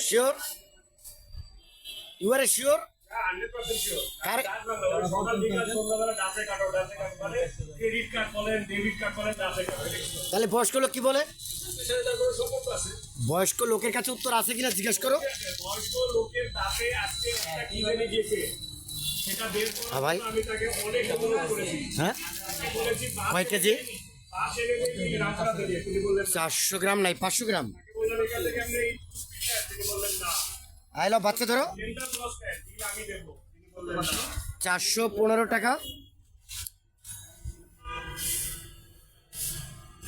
Sure you R sure দাসে তাহলে বয়স্ক লোক কি বলে? বয়স্ক লোকের কাছে উত্তর আছে কিনা জিজ্ঞেস করো। বয়স্ক লোকের দাঁতে আজকে একটা গিয়েছে সেটা বের করার হ্যাঁ ভাই। আমি তাকে অনেক অনুরোধ করেছি। হ্যাঁ? কয় কেজি? চারশো গ্রাম নাই পাঁচশো গ্রাম। আইলো, বাচ্চা ধরো। চারশো পনেরো টাকা।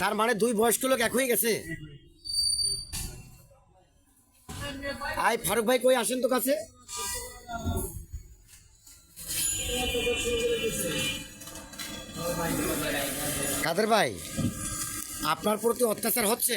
তার মানে দুই বয়স্ক লোক এক হয়ে গেছে? আই, ফারুক ভাই কই আসেন তো কাছে? কাদের ভাই? আপনার প্রতি অত্যাচার হচ্ছে?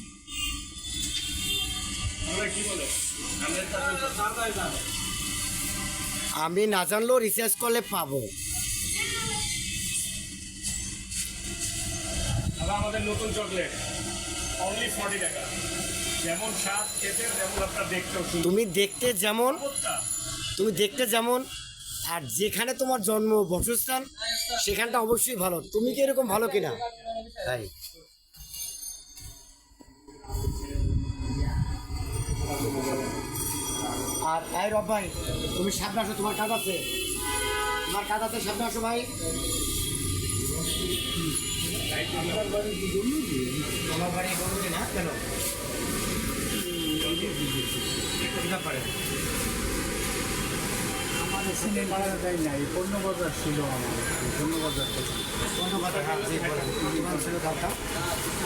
আমি না জানলেও রিসার্চ করলে পাবো। আমাদের নতুন চকলেট অনলি ফর্টি টাকা। যেমন স্বাদ খেতে তেমন আপনার দেখতেও তুমি দেখতে যেমন তুমি দেখতে যেমন আর যেখানে তোমার জন্ম বসস্থান সেখানটা অবশ্যই ভালো। তুমি কি এরকম ভালো কিনা? তাই। আর এই রব ভাই তুমি সামনে আসো তোমার কাজ আছে। তোমার কাজ আছে সামনে আসো ভাই। তোমার বাড়ি না কেন? ব্যাপারে পণ্য বাজার ছিল আমার পণ্য বাজার বলেন। ইমাম ছিল দাদা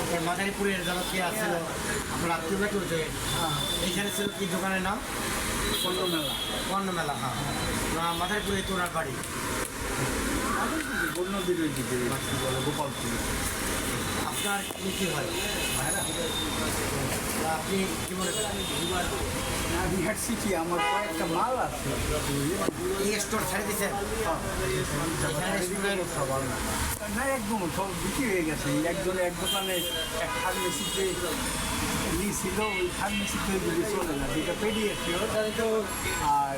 আপনার মাদারীপুরের যারা কে আসছিল আপনার আত্মীয় করছে এইখানে ছিল কি দোকানের নাম? পণ্য মেলা পণ্য মেলা হ্যাঁ মাদারীপুরে তোরার বাড়ি। পণ্য দিকে কি বলে গোপালপুর আপনার কি কি হয়? তা আপনি কি মনে করেন? সিটি আমার কয়েকটা মাল আছে। এই স্টোর ছেড়ে দিচ্ছেন না একদম সব বিক্রি হয়ে গেছে। একজনে এক দোকানে এক ফার্মেসিতে নিয়েছিল ওই ফার্মেসিতে চলে না যেটা পেডিয়াট্রিও আর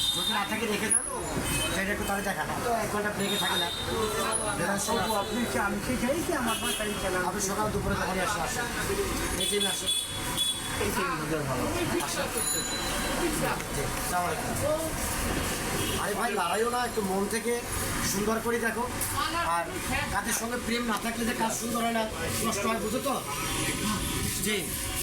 যদি না থাকে রেখে সেটা একটু তাহলে দেখা না তো এক ঘণ্টা ব্রেকে থাকে না। আপনি কি আমি কি খাই কি আমার বাসায় খেলাম। আপনি সকাল দুপুরে এই তিন হাজার ভালো আসসালামু আরে ভাই লড়াইও না একটু মন থেকে সুন্দর করে দেখো। আর কাজের সঙ্গে প্রেম না থাকলে যে কাজ সুন্দর হয় না নষ্ট হয় বুঝো তো? জি।